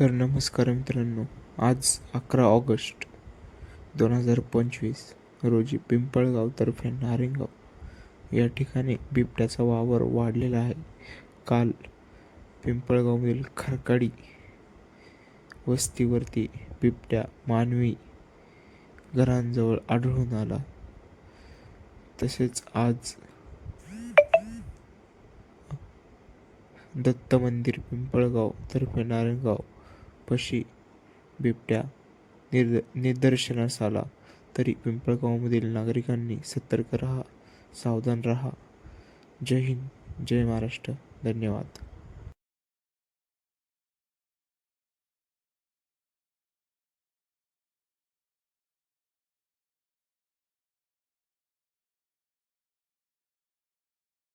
तर नमस्कार मित्रांनो आज अकरा ऑगस्ट दोन हजार पंचवीस रोजी पिंपळगावतर्फे नारेगाव या ठिकाणी बिबट्याचा वावर वाढलेला आहे. काल पिंपळगावमधील खरकाडी वस्तीवरती बिबट्या मानवी घरांजवळ आढळून आला. तसेच आज दत्त मंदिर पिंपळगाव तर्फे नारायणगाव पशी बिबट्या निर्द निदर्शनास आला तरी पिंपळगावमधील नागरिकांनी सतर्क राहा सावधान राहा. जय हिंद जय महाराष्ट्र. धन्यवाद.